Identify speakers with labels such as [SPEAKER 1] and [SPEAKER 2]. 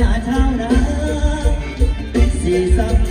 [SPEAKER 1] จ๋าเท่านั้นสีสับ